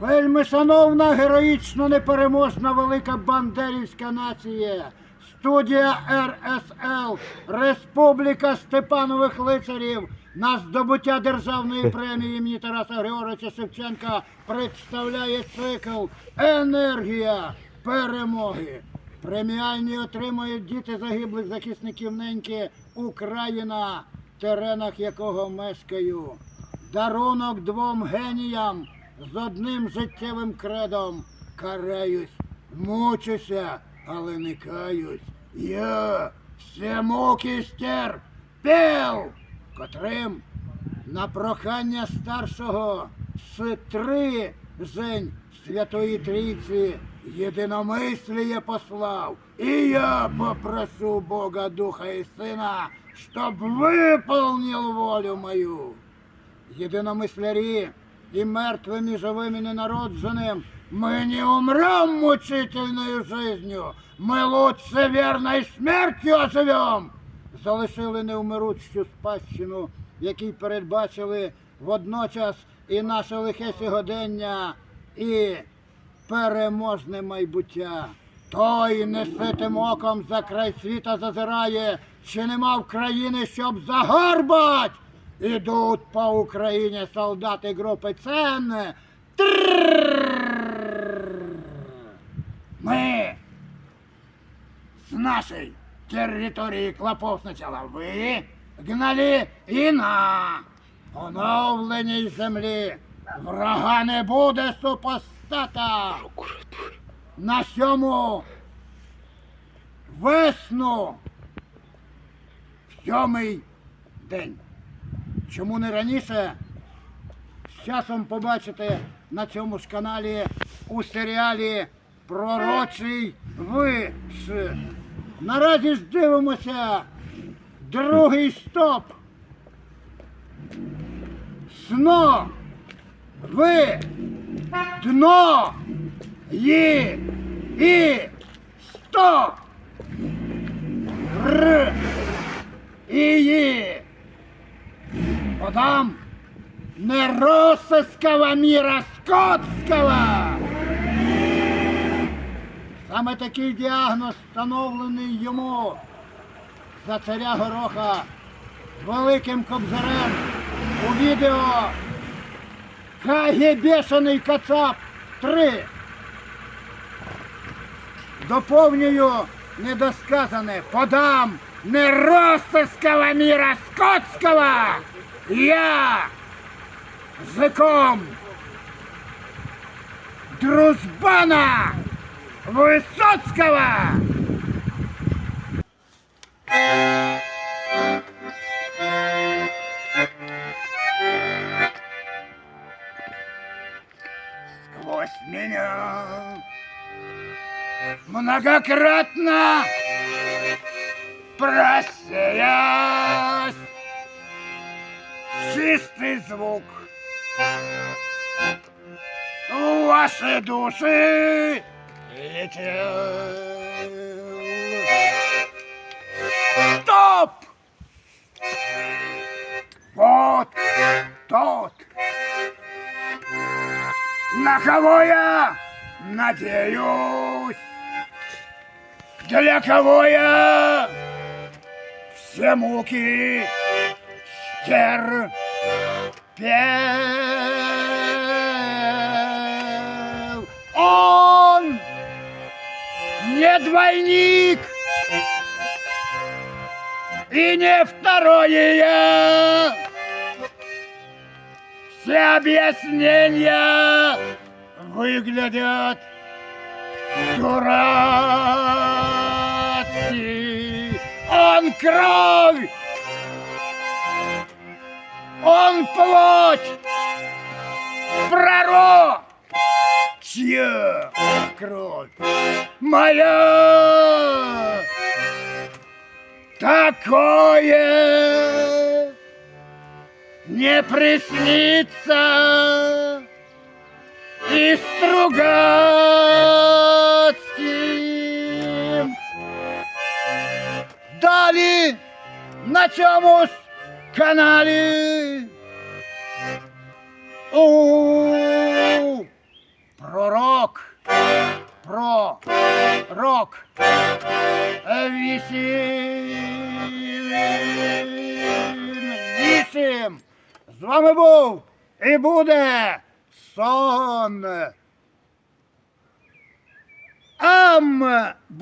Вельми шановна, героїчно непереможна велика бандерівська нація, студія РСЛ, Республіка Степанових лицарів на здобуття державної премії імені Тараса Григоровича Шевченка представляє цикл Енергія перемоги. Преміальні отримають діти загиблих захисників неньки Україна, в теренах якого мешкаю. Дарунок двом геніям з одним життєвим кредом караюсь, мучуся, але не каюсь. Я все муки стер пел, котрим на прохання старшого з три жень Святої Трійці єдиномисліє послав. І я попрошу Бога Духа і Сина, щоб виповнив волю мою. Єдиномислярі і мертвим, і живим, і ненародженим. ми не умрем мучительною жизнью, ми лучше вірною смертю оживем, Залишили неумиручу спадщину, якій передбачили водночас і наше лихе сьогодення, і переможне майбуття. Той неситим оком за край світа зазирає, чи нема в країни, щоб загорбать. Идут по Украине солдаты группы ЦЕН. Мы с нашей территории клопов сначала вигнали і на оновленій землі. Врага не буде супостата. На сьому весну в сьомий день. Чому не раніше? З часом побачите на цьому ж каналі у серіалі Пророчий виш. Наразі ж дивимося другий стоп. Сно. Ви. Дно. Ї. І. Стоп. Подам не Росовського міра Скотського. Саме такий діагноз встановлений йому за царя Гороха великим кобзарем у відео Кагебешений Кацап 3. Доповнюю недосказане. Подам не Ростовського міра Скотського. Я зиком дружбана Высоцкого. Сквозь меня многократно просеясь чистый звук в ваши души летел. Стоп! Вот тот, на кого я надеюсь, для кого я все муки стерпел. Он не двойник и не второе я. Все объяснения выглядят дурацки. Он кровь, он плоть, пророк, чья кровь моя. Такое не приснится и Стругацьким. Далі на цьому ж каналі. У пророк. Про рок. Вісім. Вісім. З вами був і буде сон. Амбува.